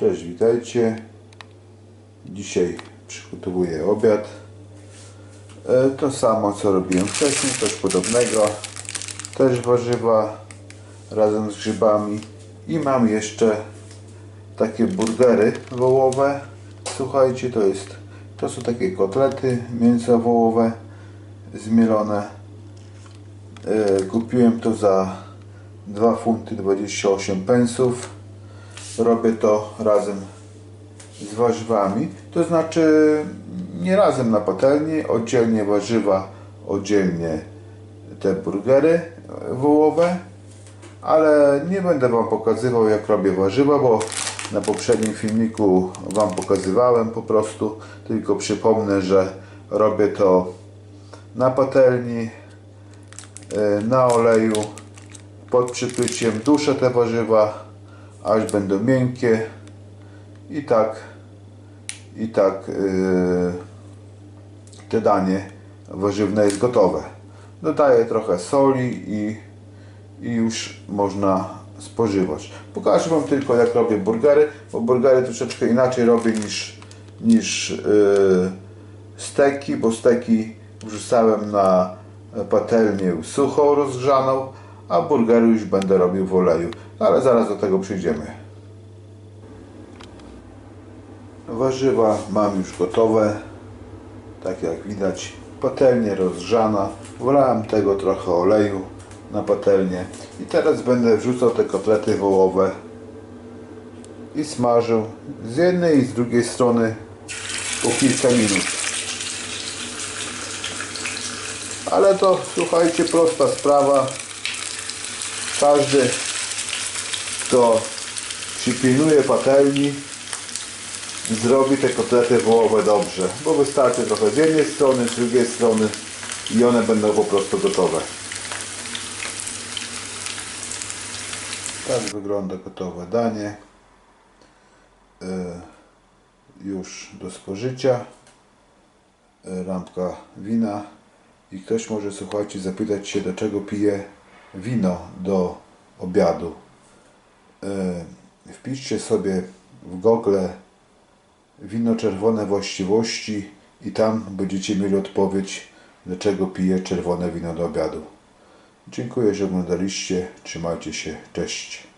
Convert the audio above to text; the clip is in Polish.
Cześć, witajcie. Dzisiaj przygotowuję obiad. E, To samo co robiłem wcześniej, coś podobnego. Też warzywa razem z grzybami. I mam jeszcze takie burgery wołowe. Słuchajcie, to jest to są takie kotlety mięsa wołowe zmielone. E, Kupiłem to za 2 funty 28 pensów. Robię to razem z warzywami. To znaczy nie razem na patelni, oddzielnie warzywa, oddzielnie te burgery wołowe. Ale nie będę Wam pokazywał jak robię warzywa, bo na poprzednim filmiku Wam pokazywałem po prostu. Tylko przypomnę, że robię to na patelni, e, na oleju, pod przypyciem. Duszę te warzywa, aż będą miękkie. I tak, i tak yy, te danie warzywne jest gotowe. Dodaję trochę soli i, i już można spożywać. Pokażę Wam tylko jak robię burgery, bo burgery troszeczkę inaczej robię niż, niż yy, steki, bo steki wrzucałem na patelnię suchą, rozgrzaną, a burgery już będę robił w oleju. Ale zaraz do tego przyjdziemy. Warzywa mam już gotowe. Tak jak widać, patelnia rozgrzana. Wlałem tego trochę oleju na patelnię. I teraz będę wrzucał te kotlety wołowe i smażył z jednej i z drugiej strony po kilka minut. Ale to słuchajcie, prosta sprawa. Każdy, kto przypilnuje patelni, zrobi te kotlety wołowe dobrze, bo wystarczy trochę z jednej strony, z drugiej strony i one będą po prostu gotowe. Tak wygląda gotowe danie. Yy, już do spożycia. Yy, Lampka wina. I ktoś może, słuchajcie, zapytać się, do czego pije wino do obiadu. Yy, Wpiszcie sobie w Google wino czerwone właściwości i tam będziecie mieli odpowiedź, dlaczego piję czerwone wino do obiadu. Dziękuję, że oglądaliście. Trzymajcie się. Cześć.